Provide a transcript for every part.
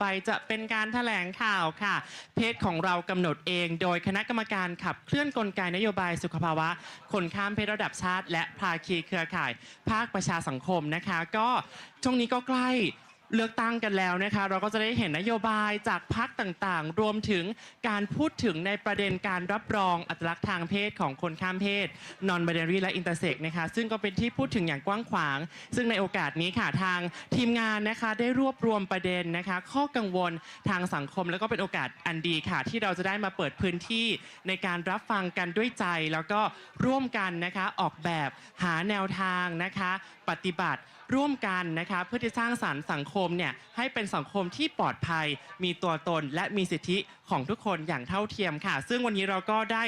ไปจะเป็นการแถลงข่าวค่ะ เพศของเรากำหนดเอง โดยคณะกรรมการขับเคลื่อนกลไกนโยบายสุขภาวะ คนข้ามเพศระดับชาติ และภาคีเครือข่าย ภาคประชาสังคมนะคะ ก็ช่วงนี้ก็ใกล้ เลือกตั้งกันแล้วนะคะเราก็จะได้เห็นนโยบายจากพักต่างๆ รวมถึงการพูดถึงในประเด็นการรับรองอัตลักษณ์ทางเพศของคนข้ามเพศ non binary และ intersex นะคะซึ่งก็เป็นที่พูดถึงอย่างกว้างขวาง ซึ่งในโอกาสนี้ค่ะทางทีมงานนะคะได้รวบรวมประเด็นนะคะ ข้อกังวลทางสังคมแล้วก็เป็นโอกาสอันดีค่ะ ที่เราจะได้มาเปิดพื้นที่ในการรับฟังกันด้วยใจ แล้วก็ร่วมกันนะคะออกแบบหาแนวทางนะคะ ปฏิบัติ ร่วมกันนะคะเพื่อที่สร้างสรรค์สังคมเนี่ยให้เป็นสังคมที่ปลอดภัย มีตัวตนและมีสิทธิของทุกคนอย่างเท่าเทียมค่ะ ซึ่งวันนี้เราก็ได้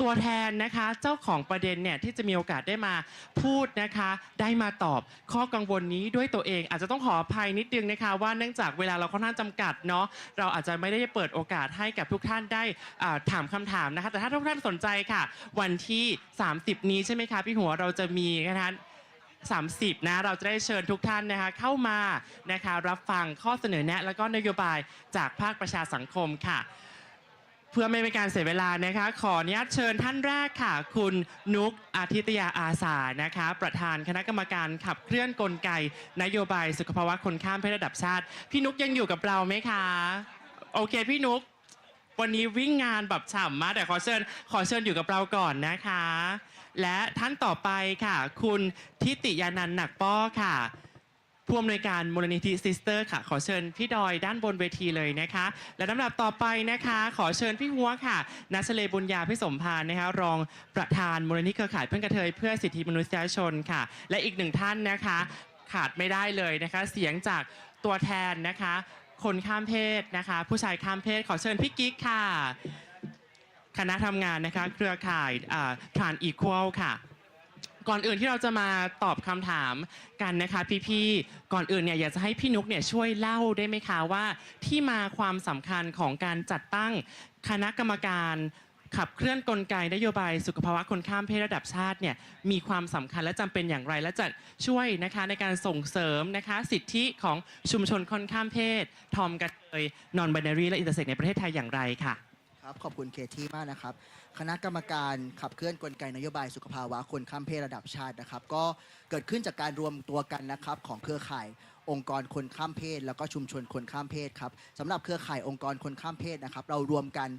ตัวแทนนะคะเจ้าของประเด็นเนี่ยที่จะมีโอกาสได้มาพูดนะคะ ได้มาตอบข้อกังวลนี้ด้วยตัวเอง อาจจะต้องขออภัยนิดนึงนะคะ ว่าเนื่องจากเวลาเราค่อนข้างจำกัดเนาะเราอาจจะไม่ได้เปิดโอกาสให้กับทุกท่านได้ถามคำถามนะคะ แต่ถ้าทุกท่านสนใจค่ะ วันที่ 30 นี้ใช่ไหมคะพี่หัวเราจะมีนะคะ 30 นะ เราจะได้เชิญทุกท่านนะคะเข้ามานะคะรับฟังข้อเสนอแนะ แล้วก็นโยบายจากภาคประชาสังคมค่ะ เพื่อไม่เป็นการเสียเวลานะคะ ขออนุญาตเชิญท่านแรกค่ะ คุณนุกอาทิตยาอาสานะคะ ประธานคณะกรรมการขับเคลื่อนกลไก นโยบายสุขภาวะคนข้ามเพศระดับชาติ พี่นุกยังอยู่กับเราไหมคะ โอเค พี่นุกวันนี้วิ่งงานแบบฉ่ำมากแต่ขอเชิญขอเชิญอยู่กับเราก่อนนะคะ และท่านต่อไปค่ะ คุณทิติยานันท์หนักป้อค่ะผู้อำนวยการมูลนิธิซิสเตอร์ค่ะ ขอเชิญพี่ดอยด้านบนเวทีเลยนะคะ และลำดับต่อไปนะคะ ขอเชิญพี่หัวค่ะนัชเลบุญญาพิสมพานนะคะ รองประธานมูลนิธิเครือข่ายเพื่อนกระเทยเพื่อสิทธิมนุษยชนค่ะ และอีกหนึ่งท่านนะคะ ขาดไม่ได้เลยนะคะ เสียงจากตัวแทนนะคะ คนข้ามเพศนะคะ ผู้ชายข้ามเพศขอเชิญพี่กิ๊กค่ะ คณะทำงานนะคะเครือข่ายทรานอีควอลค่ะก่อนอื่นที่เราจะมาตอบคำถามกันนะคะ พี่ๆ ก่อนอื่นเนี่ยอยากจะให้พี่นุกเนี่ยช่วยเล่าได้ไหมคะว่า ที่มาความสำคัญของการจัดตั้งคณะกรรมการขับเคลื่อนกลไกนโยบายสุขภาวะคนข้ามเพศระดับชาติเนี่ยมีความสำคัญและจำเป็นอย่างไร และจะช่วยนะคะในการส่งเสริมนะคะสิทธิของชุมชนคนข้ามเพศ ทอมกระเทยนอนบ i นารีและอินเตอร์เซ็กในประเทศไทยอย่างไรค่ะ ครับขอบคุณเคที่มากนะครับ คณะกรรมการขับเคลื่อนกลไกนโยบายสุขภาวะคนข้ามเพศระดับชาตินะครับ ก็เกิดขึ้นจากการรวมตัวกันนะครับของเครือข่ายองค์กรคนข้ามเพศ แล้วก็ชุมชนคนข้ามเพศครับสำหรับเครือข่ายองค์กรคนข้ามเพศนะครับ เรารวมกัน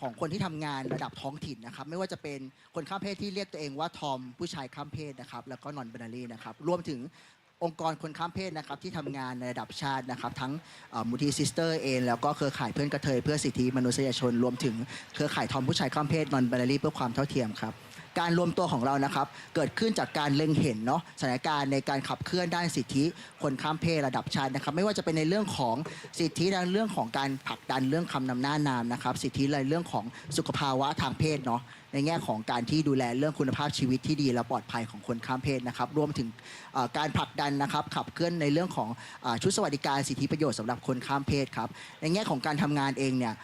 ของคนที่ทำงานระดับท้องถิ่นนะครับ ไม่ว่าจะเป็นคนข้ามเพศที่เรียกตัวเองว่าทอมผู้ชายข้ามเพศนะครับ แล้วก็นอนบนารีนะครับรวมถึง องค์กรคนข้ามเพศนะครับที่ทำงานในระดับชาตินะครับ ทั้งเอ่อมูลทีซิสเตอร์เองแล้วก็เครือข่ายเพื่อนกระเทยเพื่อสิทธิมนุษยชน รวมถึงเครือข่ายทอมผู้ชายข้ามเพศนอนบ i นารีเพื่อความเท่าเทียมครับ การรวมตัวของเรานะครับเกิดขึ้นจากการเล็งเห็นเนาะสถานการณ์ในการขับเคลื่อนด้านสิทธิ คนข้ามเพศระดับชาตินะครับ ไม่ว่าจะเป็นในเรื่องของสิทธิในเรื่องของการผลักดันเรื่องคำนำหน้านามนะครับ สิทธิในเรื่องของสุขภาวะทางเพศเนาะ ในแง่ของการที่ดูแลเรื่องคุณภาพชีวิตที่ดีและปลอดภัยของคนข้ามเพศนะครับรวมถึงการผลักดันนะครับขับเคลื่อนในเรื่องของอชุดสวัสดิการสิทธิประโยชน์สำหรับคนข้ามเพศครับในแง่ของการทำงานเองเนี่ย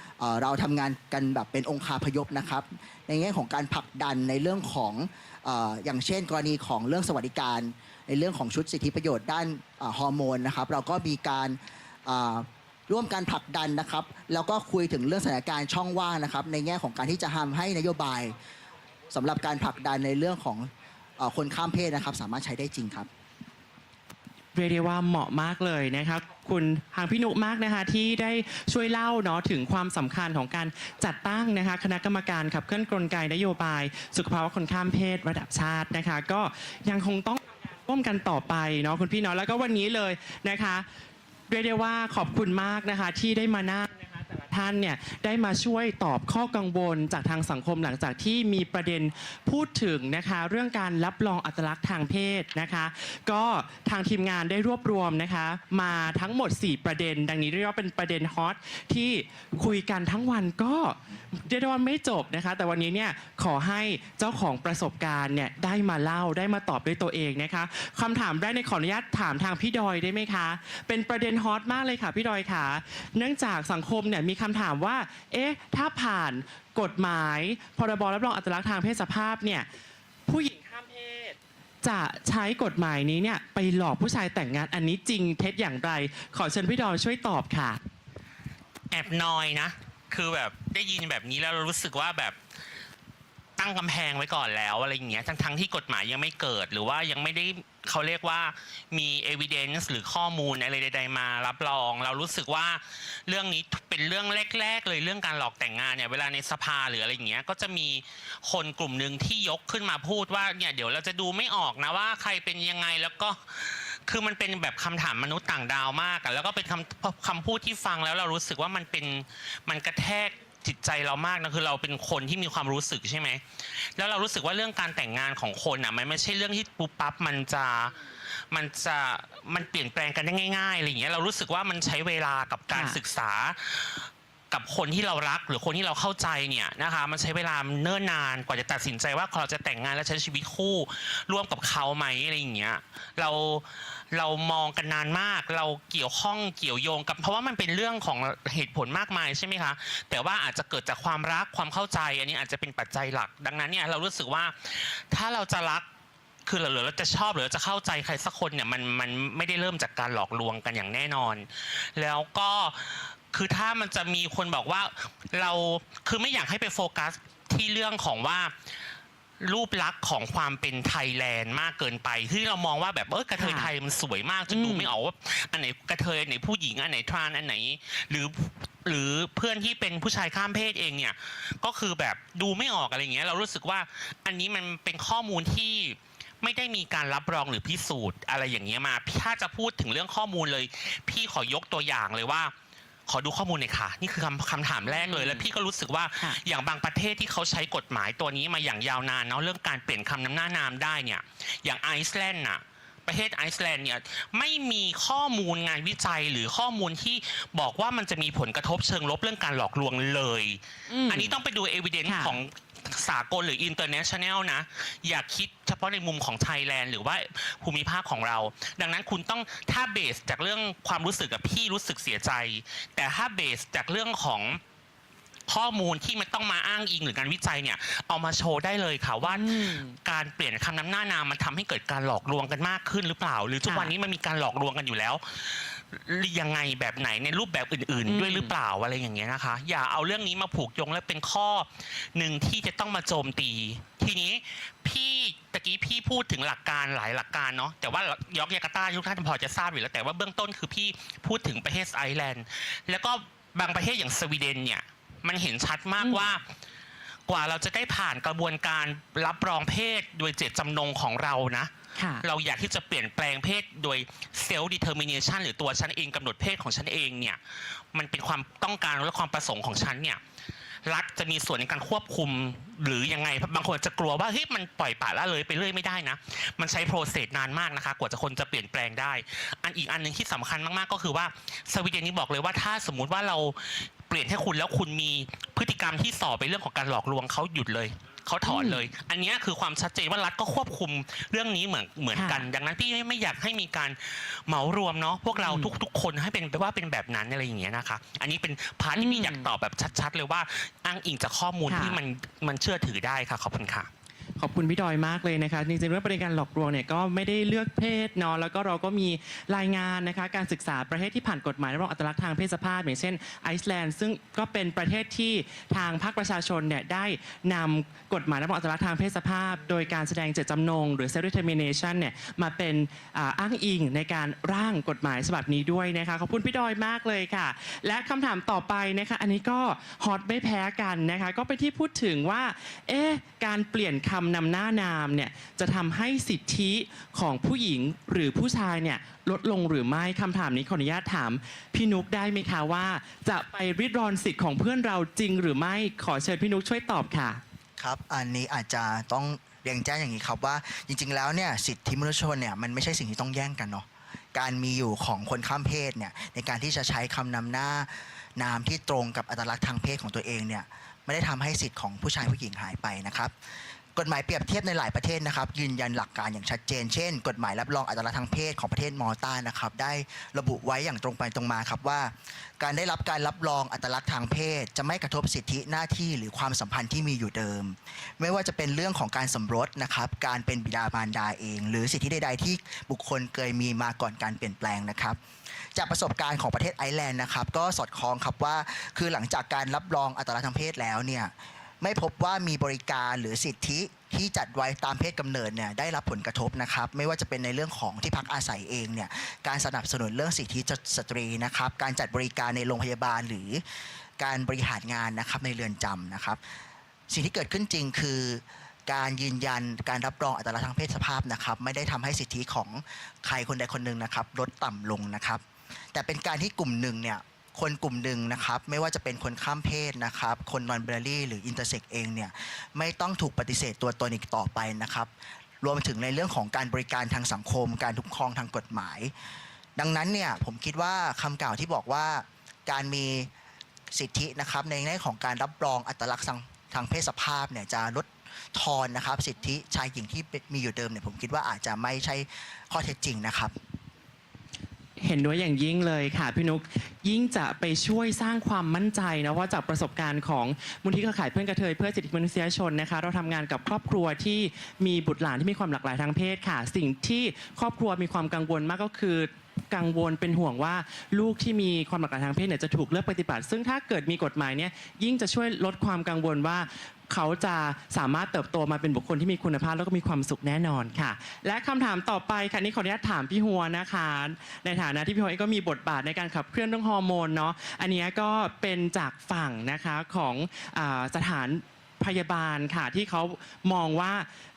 เราทำงานกันแบบเป็นองค์คาพยพนะครับในแง่ของการผลักดันในเรื่องของออย่างเช่น กรณีของเรื่องสวัสดิการ ในเรื่องของชุดสิทธิประโยชน์ด้านฮอร์โมนนะครับ เราก็มีการ ร่วมกันผลักดันนะครับ แล้วก็คุยถึงเรื่องสถานการณ์ช่องว่างนะครับ ในแง่ของการที่จะทำให้นโยบายสำหรับการผลักดันในเรื่องของอคนข้ามเพศนะครับ สามารถใช้ได้จริงครับเรียกได้ว่าเหมาะมากเลยนะคะคุณทางพี่นุมากนะคะที่ได้ช่วยเล่าเนาะถึงความสำคัญของการจัดตั้งนะคะ คณะกรรมการขับเคลื่อนกลไกนโยบาย สุขภาวะคนข้ามเพศระดับชาตินะคะ ก็ยังคงต้องร่วมกันต่อไปเนาะคุณพี่เนาะแล้วก็วันนี้เลยนะคะ เรียกได้ว่าขอบคุณมากนะคะที่ได้มานั่ง ท่านเนี่ยได้มาช่วยตอบข้อกังวลจากทางสังคมหลังจากที่มีประเด็นพูดถึงนะคะเรื่องการรับรองอัตลักษณ์ทางเพศนะคะ ก็ทางทีมงานได้รวบรวมนะคะมาทั้งหมด 4 ประเด็น ดังนี้เรียกว่าเป็นประเด็นฮอตที่คุยกันทั้งวันก็เรียกได้ว่าไม่จบนะคะ แต่วันนี้เนี่ยขอให้เจ้าของประสบการณ์เนี่ยได้มาเล่าได้มาตอบด้วยตัวเองนะคะคำถามแรกในขออนุญาตถามทางพี่ดอยได้ไหมคะ เป็นประเด็นฮอตมากเลยค่ะพี่ดอยค่ะ เนื่องจากสังคมเนี่ยมีคำถามว่า เอ๊ะ ถ้าผ่านกฎหมาย พรบรับรองอัตลักษณ์ทางเพศสภาพเนี่ยผู้หญิงข้ามเพศ จะใช้กฎหมายนี้เนี่ยไปหลอกผู้ชายแต่งงานอันนี้จริงเท็จอย่างไร ขอเชิญพี่ดอช่วยตอบค่ะ แอบนอยนะ คือแบบได้ยินแบบนี้แล้วเรารู้สึกว่าแบบตั้งกำแพงไว้ก่อนแล้วอะไรอย่างเงี้ยทั้งๆที่กฎหมายยังไม่เกิดหรือว่ายังไม่ได้ เขาเรียกว่ามี evidence หรือข้อมูลอะไรใด ๆ มารับรอง เรารู้สึกว่าเรื่องนี้เป็นเรื่องแรก ๆ เลยเรื่องการหลอกแต่งงานเนี่ยเวลาในสภาหรืออะไรอย่างเงี้ยก็จะมีคนกลุ่มหนึ่งที่ยกขึ้นมาพูดว่าเนี่ยเดี๋ยวเราจะดูไม่ออกนะว่าใครเป็นยังไงแล้วก็คือมันเป็นแบบคำถามมนุษย์ต่างดาวมากอะแล้วก็เป็นคำคำพูดที่ฟังแล้วเรารู้สึกว่ามันเป็นมันกระแทก จิตใจเรามากนะคือเราเป็นคนที่มีความรู้สึกใช่ไหมแล้วเรารู้สึกว่าเรื่องการแต่งงานของคนอะมันไม่ใช่เรื่องที่ปุ๊บปั๊บมันจะมันจะมันเปลี่ยนแปลงกันได้ง่ายๆอะไรอย่างเงี้ยเรารู้สึกว่ามันใช้เวลากับการค่ะศึกษา กับคนที่เรารักหรือคนที่เราเข้าใจเนี่ยนะคะมันใช้เวลาเนิ่นนานกว่าจะตัดสินใจว่าเราจะแต่งงานและใช้ชีวิตคู่ร่วมกับเขาไหมอะไรอย่างเงี้ยเราเรามองกันนานมาก เราเกี่ยวข้องเกี่ยวโยงกับ เพราะว่ามันเป็นเรื่องของเหตุผลมากมายใช่ไหมคะ แต่ว่าอาจจะเกิดจากความรักความเข้าใจ อันนี้อาจจะเป็นปัจจัยหลัก ดังนั้นเนี่ยเรารู้สึกว่าถ้าเราจะรักคือหรือเราจะชอบหรือเราจะเข้าใจใครสักคนเนี่ยมันมันไม่ได้เริ่มจากการหลอกลวงกันอย่างแน่นอน แล้วก็ คือถ้ามันจะมีคนบอกว่าเราคือไม่อยากให้ไปโฟกัสที่เรื่องของว่ารูปลักษณ์ของความเป็นไทยแลนด์มากเกินไป ที่เรามองว่าแบบเออกระเทยไทยมันสวยมากจนดูไม่ออกว่าอันไหนกระเทยอันไหนผู้หญิงอันไหนทรานอันไหน หรือหรือเพื่อนที่เป็นผู้ชายข้ามเพศเองเนี่ย ก็คือแบบดูไม่ออกอะไรเงี้ย เรารู้สึกว่าอันนี้มันเป็นข้อมูลที่ไม่ได้มีการรับรองหรือพิสูจน์อะไรอย่างเงี้ยมา ถ้าจะพูดถึงเรื่องข้อมูลเลย พี่ขอยกตัวอย่างเลยว่า ขอดูข้อมูลหน่อยค่ะ นี่คือคำคำถามแรกเลย แล้วพี่ก็รู้สึกว่าค่ะ อย่างบางประเทศที่เขาใช้กฎหมายตัวนี้มาอย่างยาวนานเนาะเรื่องการเปลี่ยนคำนำหน้านามได้เนี่ย อย่างไอซ์แลนด์น่ะประเทศไอซ์แลนด์เนี่ยไม่มีข้อมูลงานวิจัยหรือข้อมูลที่บอกว่ามันจะมีผลกระทบเชิงลบเรื่องการหลอกลวงเลย ม อันนี้ต้องไปดู evidence ค่ะ ของ สากลหรืออินเตอร์เนชั่นแนลนะ อย่าคิดเฉพาะในมุมของไทยแลนด์หรือว่าภูมิภาคของเรา ดังนั้นคุณต้องถ้าเบสจากเรื่องความรู้สึกกับพี่รู้สึกเสียใจ แต่ถ้าเบสจากเรื่องของ ข้อมูลที่มันต้องมาอ้างอิงหรือการวิจัยเนี่ย เอามาโชว์ได้เลยค่ะว่าอืมการเปลี่ยนคำนำหน้านามมันทำให้เกิดการหลอกลวงกันมากขึ้นหรือเปล่า หรือทุกค่ะวันนี้มันมีการหลอกลวงกันอยู่แล้วยังไงแบบไหนในรูปแบบอื่น อืม ๆ ด้วยหรือเปล่าอะไรอย่างเงี้ยนะคะ อย่าเอาเรื่องนี้มาผูกโยงและเป็นข้อหนึ่งที่จะต้องมาโจมตี ทีนี้พี่ตะกี้พี่พูดถึงหลักการหลายหลักการเนาะแต่ว่ายอกยาการ์ตาทุกท่านพอจะทราบอยู่แล้วแต่ว่าเบื้องต้นคือพี่พูดถึงประเทศไอร์แลนด์ แล้วก็บางประเทศอย่างสวีเดนเนี่ย มันเห็นชัดมากอืมว่า กว่าเราจะได้ผ่านกระบวนการรับรองเพศโดยเจตจำนงของเรานะค่ะเราอยากที่จะเปลี่ยนแปลงเพศโดย self determination หรือตัวฉันเองกำหนดเพศของฉันเองเนี่ย มันเป็นความต้องการและความประสงค์ของฉันเนี่ยรัฐจะมีส่วนในการควบคุมหรือยังไงบางคนจะกลัวว่าเฮ้ยมันปล่อยปละละเลยไปเรื่อยไม่ได้นะ มันใช้โปรเซสนานมากนะคะ กว่าจะคนจะเปลี่ยนแปลงได้ อันอีกอันหนึ่งที่สำคัญมากๆก็คือว่าสวีเดนนี้บอกเลยว่าถ้าสมมุติว่าเราเปลี่ยนให้คุณแล้วคุณมีพฤติกรรมที่ส่อไปเรื่องของการหลอกลวงเขาหยุดเลยเขาถอนเลย อันเนี้ยคือความชัดเจนว่ารัฐก็ควบคุมเรื่องนี้เหมือนเหมือนกัน ดังนั้นพี่ไม่ไม่อยากให้มีการเหมารวมเนาะพวกเราอืมทุกทุกคนให้เป็นว่าเป็นแบบนั้นอะไรอย่างเงี้ยนะคะ อันนี้เป็นพาร์ทที่พี่อืมอยากตอบแบบชัด ๆ เลยว่าอ้างอิงจากข้อมูลค่ะที่มันมันเชื่อถือได้ค่ะขอบคุณค่ะ ขอบคุณพี่ดอยมากเลยนะคะจริงๆเรื่องประเด็นการหลอกลวงเนี่ยก็ไม่ได้เลือกเพศเนาะแล้วก็เราก็มีรายงานนะคะการศึกษาประเทศที่ผ่านกฎหมายรับรองอัตลักษณ์ทางเพศสภาพอย่างเช่นไอซ์แลนด์ซึ่งก็เป็นประเทศที่ทางภาคประชาชนเนี่ยได้นำกฎหมายรับรองอัตลักษณ์ทางเพศสภาพ โดยการแสดงเจตจำนง หรือ self determination เนี่ยมาเป็นอ่าอ้างอิงในการร่างกฎหมายฉบับนี้ด้วยนะคะขอบคุณพี่ดอยมากเลยค่ะ และคำถามต่อไปนะคะอันนี้ก็ฮอตไม่แพ้กันนะคะก็ไปนที่พูดถึงว่าเอ๊ะการเปลี่ยนคำนำหน้านามเนี่ยจะทำให้สิทธิของผู้หญิงหรือผู้ชายเนี่ยลดลงหรือไม่คำถามนี้ขออนุญาตถามพี่นุกได้ไหมคะว่า จะไปริดรอนสิทธิ์ของเพื่อนเราจริงหรือไม่ขอเชิญพี่นุกช่วยตอบค่ะ ครับ อันนี้อาจจะต้องเรียงแจ้งอย่างนี้ครับว่าจริง ๆ แล้วเนี่ยสิทธิมนุษยชนเนี่ยมันไม่ใช่สิ่งที่ต้องแย่งกันเนาะการมีอยู่ของคนข้ามเพศเนี่ยในการที่จะใช้คำนำหน้านามที่ตรงกับอัตลักษณ์ทางเพศของตัวเองเนี่ยไม่ได้ทำให้สิทธิ์ของผู้ชายผู้หญิงหายไปนะครับ กฎหมายเปรียบเทียบในหลายประเทศนะครับ ยืนยันหลักการอย่างชัดเจน เช่น กฎหมายรับรองอัตลักษณ์ทางเพศของประเทศมอลตานะครับได้ระบุไว้อย่างตรงไปตรงมาครับว่า การได้รับการรับรองอัตลักษณ์ทางเพศ จะไม่กระทบสิทธิหน้าที่หรือความสัมพันธ์ที่มีอยู่เดิม ไม่ว่าจะเป็นเรื่องของการสมรสนะครับการเป็นบิดามารดาเอง หรือสิทธิใดๆที่บุคคลเคยมีมาก่อนการเปลี่ยนแปลงนะครับจากประสบการณ์ของประเทศไอร์แลนด์นะครับก็สอดคล้องครับว่า คือหลังจากการรับรองอัตลักษณ์ทางเพศแล้วเนี่ย ไม่พบว่ามีบริการหรือสิทธิที่จัดไว้ตามเพศกำเนิดเนี่ยได้รับผลกระทบนะครับ ไม่ว่าจะเป็นในเรื่องของที่พักอาศัยเองเนี่ยการสนับสนุนเรื่องสิทธิสตรีนะครับ การจัดบริการในโรงพยาบาลหรือการบริหารงานนะครับในเรือนจำนะครับ สิ่งที่เกิดขึ้นจริงคือ การยืนยันการรับรองอัตลักษณ์ทางเพศสภาพนะครับ ไม่ได้ทำให้สิทธิของใครคนใดคนหนึ่งนะครับ ลดต่ำลงนะครับ แต่เป็นการที่กลุ่มหนึ่งเนี่ย คนกลุ่มหนึ่งนะครับ ไม่ว่าจะเป็นคนข้ามเพศนะครับ คนนอนเบลลี่หรืออินเตอร์เซ็กเองเนี่ยไม่ต้องถูกปฏิเสธตัวตนอีกต่อไปนะครับ รวมถึงในเรื่องของการบริการทางสังคม การคุ้มครองทางกฎหมาย ดังนั้นเนี่ยผมคิดว่าคำกล่าวที่บอกว่าการมีสิทธินะครับในแง่ของการรับรองอัตลักษณ์ทางเพศสภาพเนี่ยจะลดทอนนะครับ สิทธิชายหญิงที่มีอยู่เดิมเนี่ยผมคิดว่าอาจจะไม่ใช่ข้อเท็จจริงนะครับ ห็นด้วยอย่างยิ่งเลยค่ะพี่นุกยิ่งจะไปช่วยสร้างความมั่นใจนะว่าจากประสบการณ์ของมูลที่เครือข่ายเพื่อนกระเทยเพื่อสิทธิมนุษยชนนะคะ เราทำงานกับครอบครัวที่มีบุตรหลานที่มีความหลากหลายทางเพศค่ะ สิ่งที่ครอบครัวมีความกังวลมากก็คือ กังวลเป็นห่วงว่าลูกที่มีความหลากหลายทางเพศเนี่ยจะถูกเลือกปฏิบัติ ซึ่งถ้าเกิดมีกฎหมายเนี่ยยิ่งจะช่วยลดความกังวลว่า เขาจะสามารถเติบโตมาเป็นบุคคลที่มีคุณภาพแล้วก็มีความสุขแน่นอนค่ะ และคำถามต่อไปค่ะนี่ขออนุญาตถามพี่หัวนะคะ ในฐานะที่พี่หัวเองก็มีบทบาทในการขับเคลื่อนเรื่องฮอร์โมนเนาะอันเนี้ยก็เป็นจากฝั่งนะคะของอาสถาน พยาบาลค่ะ ที่เขามองว่า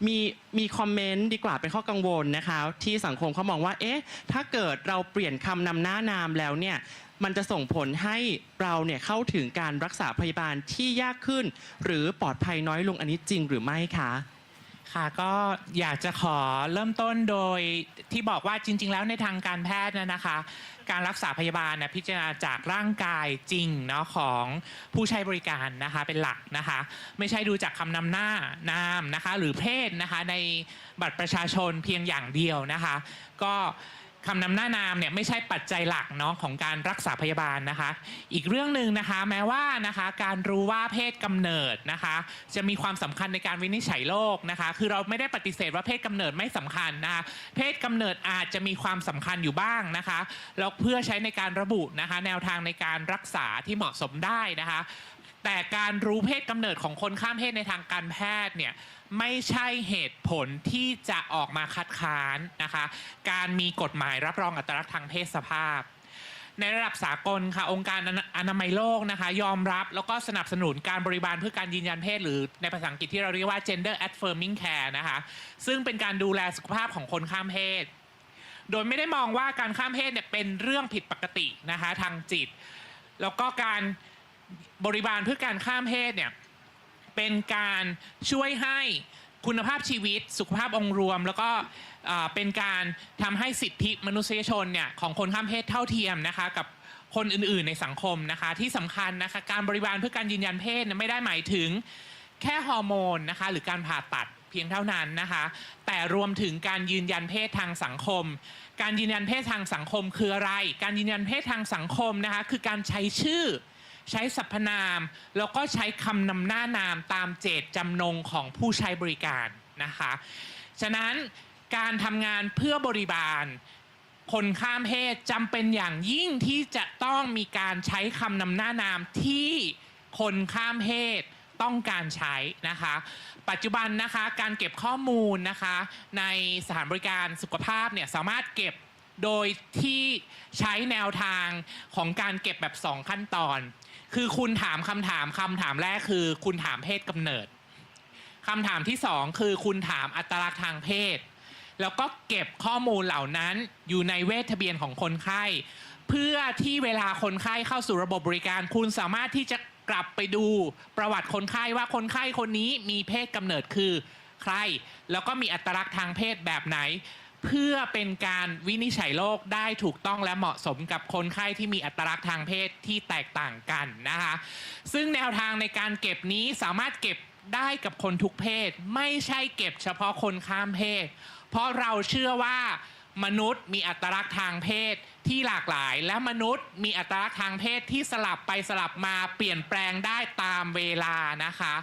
มีมีคอมเมนต์ดีกว่าเป็นข้อกังวลนะคะ ที่สังคมเขามองว่าเอ๊ะถ้าเกิดเราเปลี่ยนคำนำหน้านามแล้วเนี่ยมันจะส่งผลให้เราเนี่ยเข้าถึงการรักษาพยาบาลที่ยากขึ้น หรือปลอดภัยน้อยลงอันนี้จริงหรือไม่คะ ค่ะก็อยากจะขอเริ่มต้นโดยที่บอกว่าจริง ๆ แล้วในทางการแพทย์นะนะคะ การรักษาพยาบาลนะพิจารณาจากร่างกายจริงเนาะของผู้ใช้บริการนะคะเป็นหลักนะคะ ไม่ใช่ดูจากคำนำหน้านามนะคะ หรือเพศนะคะในบัตรประชาชนเพียงอย่างเดียวนะคะ ก็ คำนำหน้านามเนี่ยไม่ใช่ปัจจัยหลักเนาะของการรักษาพยาบาลนะคะ อีกเรื่องหนึ่งนะคะแม้ว่านะคะการรู้ว่าเพศกำเนิดนะคะ จะมีความสำคัญในการวินิจฉัยโรคนะคะ คือเราไม่ได้ปฏิเสธว่าเพศกำเนิดไม่สำคัญนะคะเพศกำเนิดอาจจะมีความสำคัญอยู่บ้างนะคะแล้วเพื่อใช้ในการระบุนะคะ แนวทางในการรักษาที่เหมาะสมได้นะคะ แต่การรู้เพศกำเนิดของคนข้ามเพศในทางการแพทย์เนี่ย ไม่ใช่เหตุผลที่จะออกมาคัดค้านนะคะ การมีกฎหมายรับรองอัตลักษณ์ทางเพศสภาพ ในระดับสากลค่ะองค์การอนามัยโลกนะคะ ยอมรับแล้วก็สนับสนุนการบริบาลเพื่อการยืนยันเพศ หรือในภาษาอังกฤษที่เราเรียกว่า gender affirming care นะคะ ซึ่งเป็นการดูแลสุขภาพของคนข้ามเพศ โดยไม่ได้มองว่าการข้ามเพศเนี่ยเป็นเรื่องผิดปกตินะคะทางจิต แล้วก็การบริบาลเพื่อการข้ามเพศเนี่ย เป็นการช่วยให้คุณภาพชีวิต สุขภาพองค์รวม แล้วก็เอ่อเป็นการทำให้สิทธิมนุษยชนเนี่ยของคนข้ามเพศเท่าเทียมนะคะกับคนอื่นๆในสังคมนะคะที่สำคัญนะคะการบริบาลเพื่อการยืนยันเพศเนี่ยไม่ได้หมายถึง แค่ฮอร์โมนนะคะหรือการผ่าตัดเพียงเท่านั้นนะคะ แต่รวมถึงการยืนยันเพศทางสังคม การยืนยันเพศทางสังคมคืออะไร การยืนยันเพศทางสังคมนะคะคือการใช้ชื่อ ใช้สรรพนาม แล้วก็ใช้คำนำหน้านามตามเจตจำนงของผู้ใช้บริการนะคะ ฉะนั้นการทำงานเพื่อบริบาล คนข้ามเพศจำเป็นอย่างยิ่งที่จะต้องมีการใช้คำนำหน้านามที่คนข้ามเพศต้องการใช้นะคะ ปัจจุบันนะคะการเก็บข้อมูลนะคะในสถานบริการสุขภาพเนี่ยสามารถเก็บโดยที่ใช้แนวทางของการเก็บแบบ 2 ขั้นตอน คือคุณถามคำถามคำถามแรกคือ คุณถามเพศกำเนิดคำถามที่สองคือคุณถามอัตลักษณ์ทางเพศ แล้วก็เก็บข้อมูลเหล่านั้นอยู่ในเวททะเบียนของคนไข้ เพื่อที่เวลาคนไข้เข้าสู่ระบบบริการ คุณสามารถที่จะกลับไปดูประวัติคนไข้ว่าคนไข้คนนี้มีเพศกำเนิดคือใคร แล้วก็มีอัตลักษณ์ทางเพศแบบไหน เพื่อเป็นการวินิจฉัยโรคได้ถูกต้องและเหมาะสมกับคนไข้ที่มีอัตลักษณ์ทางเพศที่แตกต่างกันนะคะซึ่งแนวทางในการเก็บนี้สามารถเก็บได้กับคนทุกเพศ ไม่ใช่เก็บเฉพาะคนข้ามเพศ เพราะเราเชื่อว่ามนุษย์มีอัตลักษณ์ทางเพศ ที่หลากหลาย และมนุษย์มีอัตลักษณ์ทางเพศที่สลับไปสลับมาเปลี่ยนแปลงได้ตามเวลานะคะ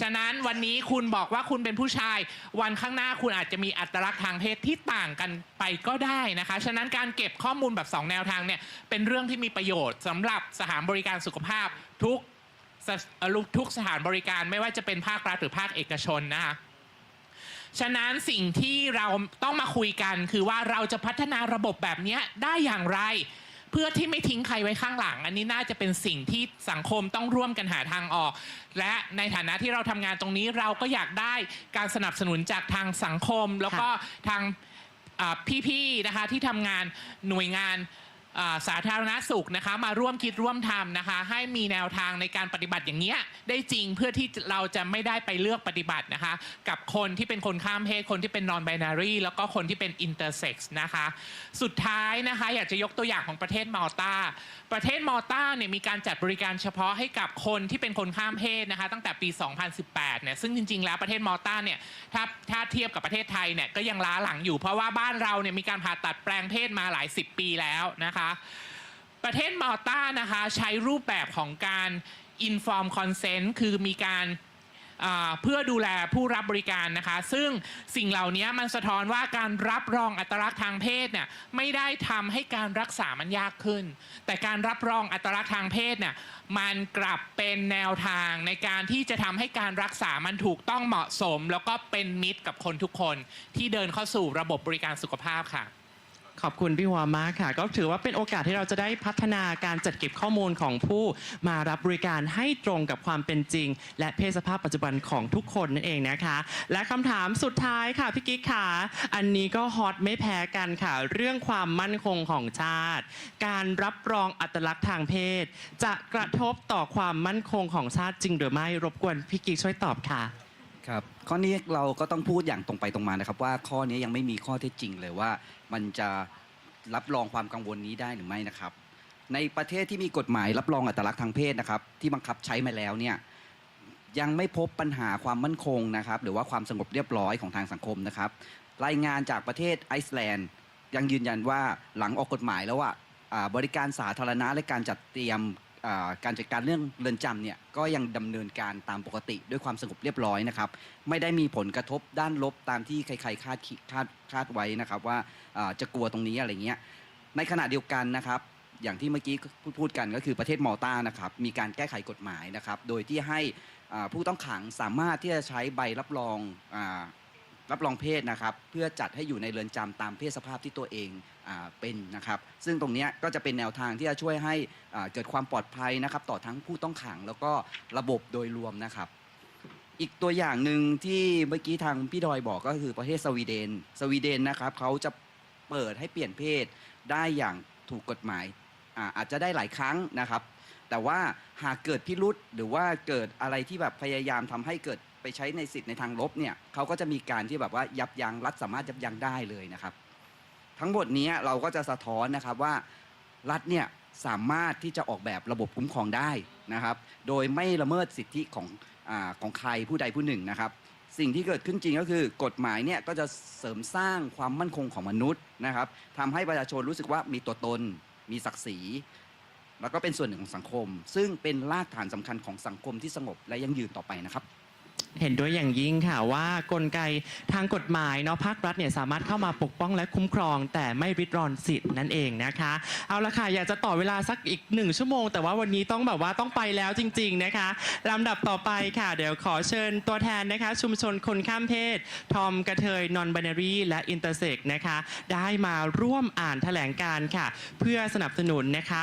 ฉะนั้นวันนี้คุณบอกว่าคุณเป็นผู้ชาย วันข้างหน้าคุณอาจจะมีอัตลักษณ์ทางเพศที่ต่างกันไปก็ได้นะคะ ฉะนั้นการเก็บข้อมูลแบบ 2 แนวทางเนี่ยเป็นเรื่องที่มีประโยชน์สำหรับสถานบริการสุขภาพทุกทุกสถานบริการไม่ว่าจะเป็นภาครัฐหรือภาคเอกชนนะคะ ฉะนั้นสิ่งที่เราต้องมาคุยกันคือว่าเราจะพัฒนาระบบแบบนี้ได้อย่างไร เพื่อที่ไม่ทิ้งใครไว้ข้างหลัง อันนี้น่าจะเป็นสิ่งที่สังคมต้องร่วมกันหาทางออก และในฐานะที่เราทำงานตรงนี้เราก็อยากได้การสนับสนุนจากทางสังคม แล้วก็ทางพี่ๆนะคะที่ทำงานหน่วยงาน สาธารณสุขนะคะมาร่วมคิดร่วมทำนะคะ ให้มีแนวทางในการปฏิบัติอย่างเนี้ยได้จริงเพื่อที่เราจะไม่ได้ไปเลือกปฏิบัตินะคะ กับคนที่เป็นคนข้ามเพศคนที่เป็น non binary แล้วก็คนที่เป็น intersex นะคะ สุดท้ายนะคะ อยากจะยกตัวอย่างของประเทศมาลตาประเทศมาลตาเนี่ยมีการจัดบริการเฉพาะให้กับคนที่เป็นคนข้ามเพศนะคะ ตั้งแต่ปี 2018 เนี่ยซึ่งจริง ๆ แล้วประเทศมาลตาเนี่ยถ้าถ้าเทียบกับประเทศไทยเนี่ยก็ยังล้าหลังอยู่เพราะว่าบ้านเราเนี่ยมีการผ่าตัดแปลงเพศมาหลายสิบปีแล้วนะคะประเทศมาลตานะคะใช้รูปแบบของการ inform consent คือมีการเพื่อดูแลผู้รับบริการนะคะ ซึ่งสิ่งเหล่านี้มันสะท้อนว่าการรับรองอัตลักษณ์ทางเพศเนี่ยไม่ได้ทำให้การรักษามันยากขึ้น แต่การรับรองอัตลักษณ์ทางเพศเนี่ยมันกลับเป็นแนวทางในการที่จะทำให้การรักษามันถูกต้องเหมาะสม แล้วก็เป็นมิตรกับคนทุกคนที่เดินเข้าสู่ระบบบริการสุขภาพค่ะ ขอบคุณพี่หัวมากค่ะ ก็ถือว่าเป็นโอกาสที่เราจะได้พัฒนาการจัดเก็บข้อมูลของผู้มารับบริการให้ตรงกับความเป็นจริง และเพศสภาพปัจจุบันของทุกคนนั่นเองนะคะ และคำถามสุดท้ายค่ะพี่กิ๊กค่ะ อันนี้ก็ฮอตไม่แพ้กันค่ะ เรื่องความมั่นคงของชาติ การรับรองอัตลักษณ์ทางเพศ จะกระทบต่อความมั่นคงของชาติจริงหรือไม่รบกวนพี่กิ๊กช่วยตอบค่ะ ครับข้อนี้เราก็ต้องพูดอย่างตรงไปตรงมานะครับ ว่าข้อนี้ยังไม่มีข้อเท็จจริงเลยว่า มันจะรับรองความกังวลนี้ได้หรือไม่นะครับ ในประเทศที่มีกฎหมายรับรองอัตลักษณ์ทางเพศนะครับ ที่บังคับใช้มาแล้วเนี่ยยังไม่พบปัญหาความมั่นคงนะครับ หรือว่าความสงบเรียบร้อยของทางสังคมนะครับ รายงานจากประเทศไอซ์แลนด์ ยังยืนยันว่าหลังออกกฎหมายแล้วว่าบริการสาธารณะและการจัดเตรียม การจัดการเรื่องเรือนจำเนี่ยก็ยังดำเนินการตามปกติด้วยความสงบเรียบร้อยนะครับไม่ได้มีผลกระทบด้านลบตามที่ใครๆคาดคิดคาดคาดไว้นะครับว่าอ่าจะกลัวตรงนี้อะไรเงี้ยในขณะเดียวกันนะครับอย่างที่เมื่อกี้พูดพูดกันก็คือประเทศมอลตานะครับมีการแก้ไขกฎหมายนะครับโดยที่ให้อ่าผู้ต้องขังสามารถที่จะใช้ใบรับรองอา รับรองเพศนะครับ เพื่อจัดให้อยู่ในเรือนจำตามเพศสภาพที่ตัวเองอเป็นนะครับ ซึ่งตรงนี้ก็จะเป็นแนวทางที่จะช่วยให้เกิดความปลอดภัยนะครับ ต่อทั้งผู้ต้องขังแล้วก็ระบบโดยรวมนะครับอีกตัวอย่างหนึ่งที่เมื่อกี้ทางพี่ดอยบอกก็คือประเทศสวีเดน สวีเดนนะครับเขาจะเปิดให้เปลี่ยนเพศได้อย่างถูกกฎหมายอาอาจจะได้หลายครั้งนะครับ แต่ว่าหากเกิดพิรุษหรือว่าเกิดอะไรที่แบบพยายามทำให้เกิด ไปใช้ในสิทธิ์ในทางลบเนี่ยเขาก็จะมีการที่แบบว่ายับยั้งรัฐสามารถยับยั้งได้เลยนะครับ ทั้งหมดนี้เราก็จะสะท้อนนะครับว่ารัฐเนี่ยสามารถที่จะออกแบบระบบคุ้มครองได้นะครับ โดยไม่ละเมิดสิทธิของอของใครผู้ใดผู้หนึ่งนะครับ สิ่งที่เกิดขึ้นจริงก็คือกฎหมายเนี่ยก็จะเสริมสร้างความมั่นคงของมนุษย์นะครับทำให้ประชาชนรู้สึกว่ามีตัวตน มีศักดิ์ศรี แล้วก็เป็นส่วนหนึ่งของสังคม ซึ่งเป็นรากฐานสำคัญของสังคมที่สงบและยั่งยืนต่อไปนะครับ เห็นด้วยอย่างยิ่งค่ะว่ากลไกทางกฎหมายเนาะภาครัฐเนี่ยสามารถเข้ามาปกป้องและคุ้มครอง แต่ไม่ริดรอนสิทธิ์นั่นเองนะคะ เอาละค่ะอยากจะต่อเวลาสักอีกหนึ่งชั่วโมง แต่ว่าวันนี้ต้องแบบว่าต้องไปแล้วจริง ๆนะคะลำดับต่อไปค่ะ เดี๋ยวขอเชิญตัวแทนนะคะ ชุมชนคนข้ามเพศ ทอมกระเทยนอนบ i น a รีและอินเตอร์เซ็กนะคะ ได้มาร่วมอ่านแถลงการ์ค่ะ เพื่อสนับสนุนนะคะ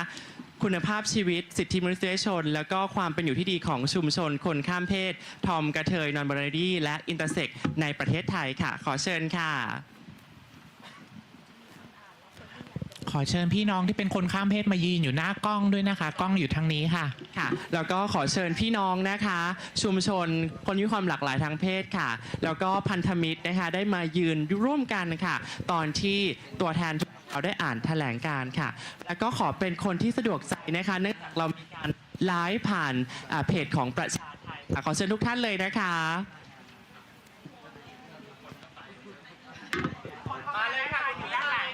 คุณภาพชีวิต สิทธิมนุษยชน แล้วก็ความเป็นอยู่ที่ดีของชุมชน คนข้ามเพศ ทอมกระเทยนอนบ i น a รีและอินเตอร์เซ็กในประเทศไทยค่ะ ขอเชิญค่ะ ขอเชิญพี่น้องที่เป็นคนข้ามเพศมายืนอยู่หน้ากล้องด้วยนะคะ กล้องอยู่ทางนี้ค่ะ ค่ะ แล้วก็ขอเชิญพี่น้องนะคะ ชุมชนคนมีความหลากหลายทางเพศค่ะ แล้วก็พันธมิตรนะคะได้มายืนร่วมกันค่ะ ตอนที่ตัวแทน เราได้อ่านแถลงการณ์ค่ะ แล้วก็ขอเป็นคนที่สะดวกใจนะคะเนื่องจากเรามีการไลฟ์ผ่านอ่าเพจของประชาไทยอะขอเชิญทุกท่านเลยนะคะมาเลยค่ะไปอยู่ด้านหลัง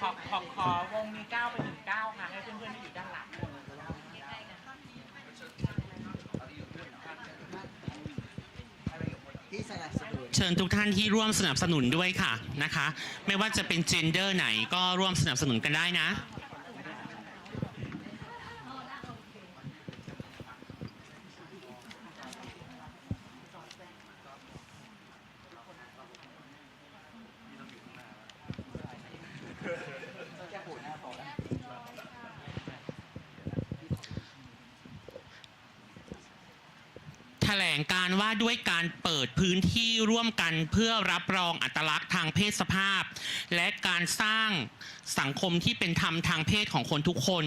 ขอขอขอวงมีเก้าไปถึงเก้าค่ะ ให้เพื่อนๆที่อยู่ด้านหลัง ที่สนับสนุน เชิญทุกท่านที่ร่วมสนับสนุนด้วยค่ะนะคะ ไม่ว่าจะเป็นเจนเดอร์ไหนก็ร่วมสนับสนุนกันได้นะ ลงการว่าด้วยการเปิดพื้นที่ร่วมกันเพื่อรับรองอัตลักษณ์ทางเพศสภาพ และการสร้างสังคมที่เป็นธรรมทางเพศของคนทุกคน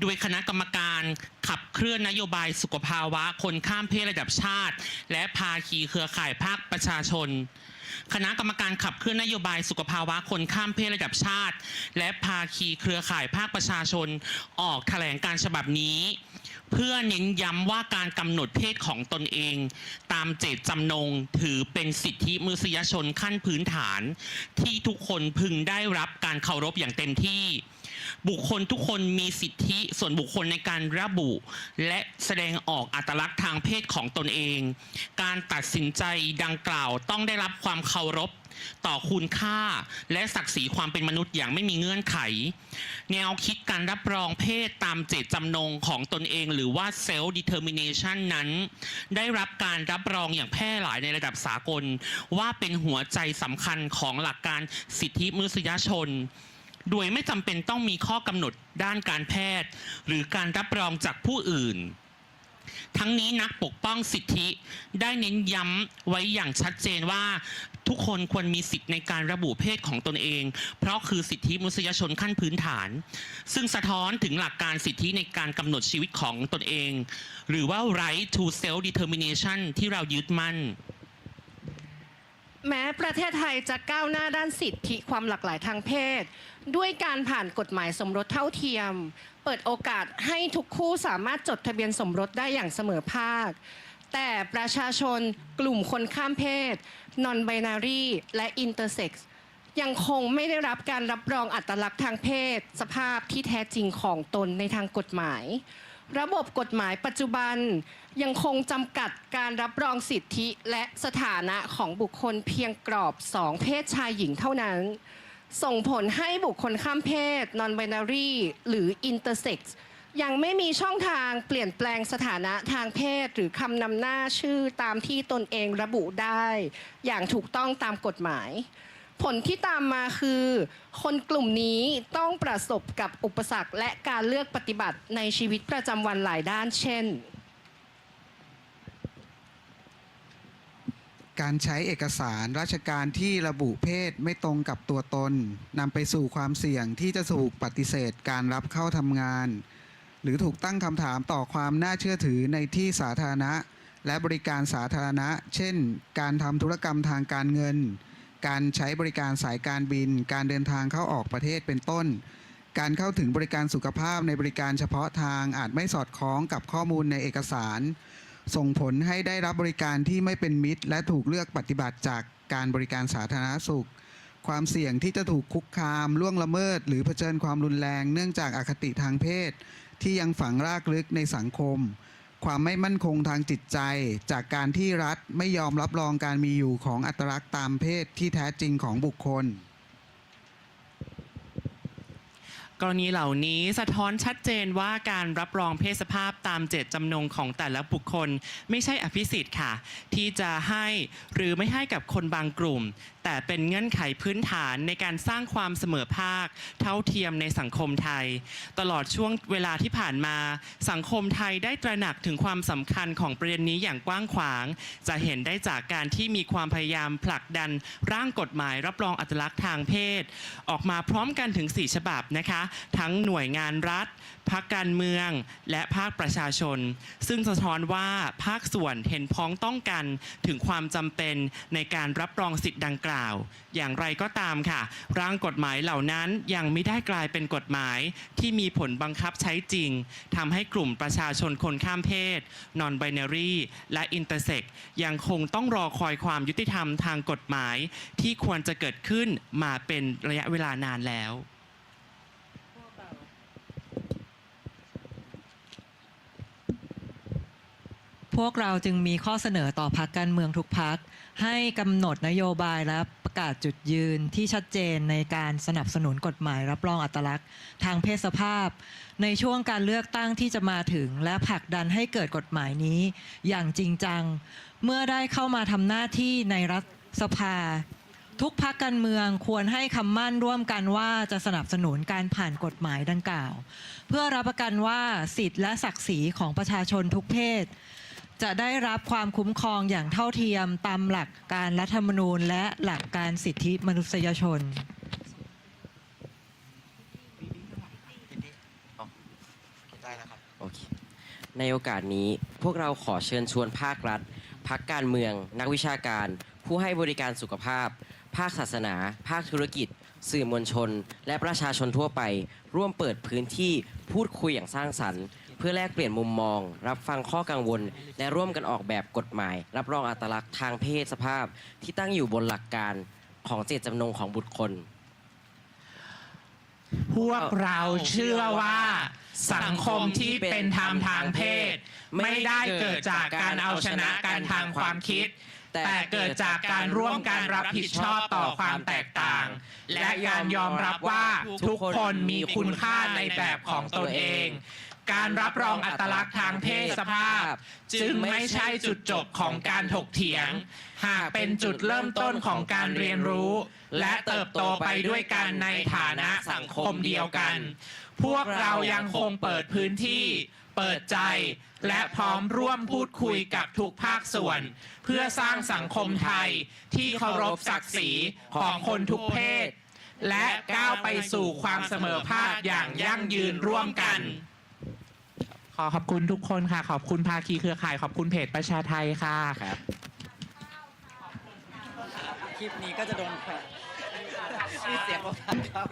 โดยคณะกรรมการขับเคลื่อนนโยบายสุขภาวะคนข้ามเพศระดับชาติ และภาคีเครือข่ายภาคประชาชน คณะกรรมการขับเคลื่อนนโยบายสุขภาวะคนข้ามเพศระดับชาติ และภาคีเครือข่ายภาคประชาชน ออกแถลงการฉบับนี้ เพื่อเน้นย้ำว่าการกำหนดเพศของตนเอง ตามเจตจำนงถือเป็นสิทธิมนุษยชนขั้นพื้นฐาน ที่ทุกคนพึงได้รับการเคารพอย่างเต็มที่ บุคคลทุกคนมีสิทธิส่วนบุคคลในการระบุ และแสดงออกอัตลักษณ์ทางเพศของตนเอง การตัดสินใจดังกล่าวต้องได้รับความเคารพต่อคุณค่าและศักดิ์ศรีความเป็นมนุษย์อย่างไม่มีเงื่อนไข แนวคิดการรับรองเพศตามเจตจำนงของตนเองหรือว่า self determination นั้น ได้รับการรับรองอย่างแพร่หลายในระดับสากล ว่าเป็นหัวใจสำคัญของหลักการสิทธิมนุษยชน โดยไม่จำเป็นต้องมีข้อกำหนดด้านการแพทย์ หรือการรับรองจากผู้อื่น ทั้งนี้นักปกป้องสิทธิได้เน้นย้ำไว้อย่างชัดเจนว่า ทุกคนควรมีสิทธิในการระบุเพศของตนเอง เพราะคือสิทธิมนุษยชนขั้นพื้นฐาน ซึ่งสะท้อนถึงหลักการสิทธิในการกำหนดชีวิตของตนเอง หรือว่า right to self determination ที่เรายึดมั่น แม้ประเทศไทยจะก้าวหน้าด้านสิทธิความหลากหลายทางเพศ ด้วยการผ่านกฎหมายสมรสเท่าเทียม เปิดโอกาสให้ทุกคู่สามารถจดทะเบียนสมรสได้อย่างเสมอภาค แต่ประชาชนกลุ่มคนข้ามเพศ non-binary และ intersex ยังคงไม่ได้รับการรับรองอัตลักษณ์ทางเพศ สภาพที่แท้จริงของตนในทางกฎหมาย ระบบกฎหมายปัจจุบัน ยังคงจำกัดการรับรองสิทธิและสถานะของบุคคลเพียงกรอบสองเพศชายหญิงเท่านั้น ส่งผลให้บุคคลข้ามเพศ non-binary หรือ intersex ยังไม่มีช่องทางเปลี่ยนแปลงสถานะทางเพศ หรือคำนำหน้าชื่อตามที่ตนเองระบุได้ อย่างถูกต้องตามกฎหมาย ผลที่ตามมาคือ คนกลุ่มนี้ต้องประสบกับอุปสรรคและการเลือกปฏิบัติในชีวิตประจำวันหลายด้านเช่น การใช้เอกสารราชการที่ระบุเพศไม่ตรงกับตัวตนนำไปสู่ความเสี่ยงที่จะถูกปฏิเสธการรับเข้าทำงาน หรือถูกตั้งคำถามต่อความน่าเชื่อถือในที่สาธารณะ และบริการสาธารณะ เช่น การทำธุรกรรมทางการเงิน การใช้บริการสายการบิน การเดินทางเข้าออกประเทศเป็นต้น การเข้าถึงบริการสุขภาพในบริการเฉพาะทางอาจไม่สอดคล้องกับข้อมูลในเอกสาร ส่งผลให้ได้รับบริการที่ไม่เป็นมิตร และถูกเลือกปฏิบัติจากการบริการสาธารณสุข ความเสี่ยงที่จะถูกคุกคาม ล่วงละเมิด หรือเผชิญความรุนแรง เนื่องจากอคติทางเพศ ที่ยังฝังรากลึกในสังคม ความไม่มั่นคงทางจิตใจ จากการที่รัฐไม่ยอมรับรองการมีอยู่ของอัตลักษณ์ตามเพศที่แท้จริงของบุคคล กรณีเหล่านี้สะท้อนชัดเจนว่าการรับรองเพศสภาพตามเจตจำนงของแต่ละบุคคล ไม่ใช่อภิสิทธิ์ค่ะ ที่จะให้หรือไม่ให้กับคนบางกลุ่ม แต่เป็นเงื่อนไขพื้นฐานในการสร้างความเสมอภาค เท่าเทียมในสังคมไทย ตลอดช่วงเวลาที่ผ่านมา สังคมไทยได้ตระหนักถึงความสำคัญของประเด็นนี้อย่างกว้างขวาง จะเห็นได้จากการที่มีความพยายามผลักดันร่างกฎหมายรับรองอัตลักษณ์ทางเพศ ออกมาพร้อมกันถึง 4 ฉบับนะคะ ทั้งหน่วยงานรัฐ พักการเมือง และภาคประชาชน ซึ่งสะท้อนว่าภาคส่วนเห็นพ้องต้องกันถึงความจำเป็นในการรับรองสิทธิ์ดังกล่าว อย่างไรก็ตามค่ะ ร่างกฎหมายเหล่านั้นยังไม่ได้กลายเป็นกฎหมายที่มีผลบังคับใช้จริงทำให้กลุ่มประชาชนคนข้ามเพศ non-binary และ intersex ยังคงต้องรอคอยความยุติธรรมทางกฎหมาย ที่ควรจะเกิดขึ้นมาเป็นระยะเวลานานแล้ว พวกเราจึงมีข้อเสนอต่อพักการเมืองทุกพัก ให้กำหนดนโยบายและประกาศจุดยืนที่ชัดเจนในการสนับสนุนกฎหมายรับรองอัตลักษณ์ ทางเพศสภาพ ในช่วงการเลือกตั้งที่จะมาถึง และผลักดันให้เกิดกฎหมายนี้ อย่างจริงจัง เมื่อได้เข้ามาทำหน้าที่ในรัฐสภา ทุกพักการเมืองควรให้คำมั่นร่วมกันว่าจะสนับสนุนการผ่านกฎหมายดังกล่าว เพื่อรับประกันว่าสิทธิและศักดิ์ศรีของประชาชนทุกเพศ จะได้รับความคุ้มครองอย่างเท่าเทียมตามหลักการรัฐธรรมนูญ และหลักการสิทธิมนุษยชนโอเค ในโอกาสนี้พวกเราขอเชิญชวนภาครัฐ พักการเมือง นักวิชาการ ผู้ให้บริการสุขภาพ ภาคศาสนา ภาคธุรกิจ สื่อมวลชน และประชาชนทั่วไป ร่วมเปิดพื้นที่พูดคุยอย่างสร้างสรรค์เพื่อแลกเปลี่ยนมุมมอง รับฟังข้อกังวล และร่วมกันออกแบบกฎหมาย รับรองอัตลักษณ์ทางเพศสภาพ ที่ตั้งอยู่บนหลักการของเจตจำนงของบุคคลพวกเราเชื่อว่า สังคมที่เป็นธรรมทางเพศ ไม่ได้เกิดจากการเอาชนะกันทางความคิด แต่เกิดจากการร่วมกันรับผิดชอบต่อความแตกต่าง และการยอมรับว่าทุกคนมีคุณค่าในแบบของตนเอง การรับรองอัตลักษณ์ทางเพศสภาพ จึงไม่ใช่จุดจบของการถกเถียง หากเป็นจุดเริ่มต้นของการเรียนรู้ และเติบโตไปด้วยกันในฐานะสังคมเดียวกัน พวกเรายังคงเปิดพื้นที่ เปิดใจ และพร้อมร่วมพูดคุยกับทุกภาคส่วน เพื่อสร้างสังคมไทยที่เคารพศักดิ์ศรีของคนทุกเพศ และก้าวไปสู่ความเสมอภาคอย่างยั่งยืนร่วมกัน ขอขอบคุณทุกคนค่ะ ขอบคุณภาคีเครือข่าย ขอบคุณเพจประชาไทยค่ะ ครับคลิปนี้ก็จะโดนแขวนมีเสียงประทัดครับ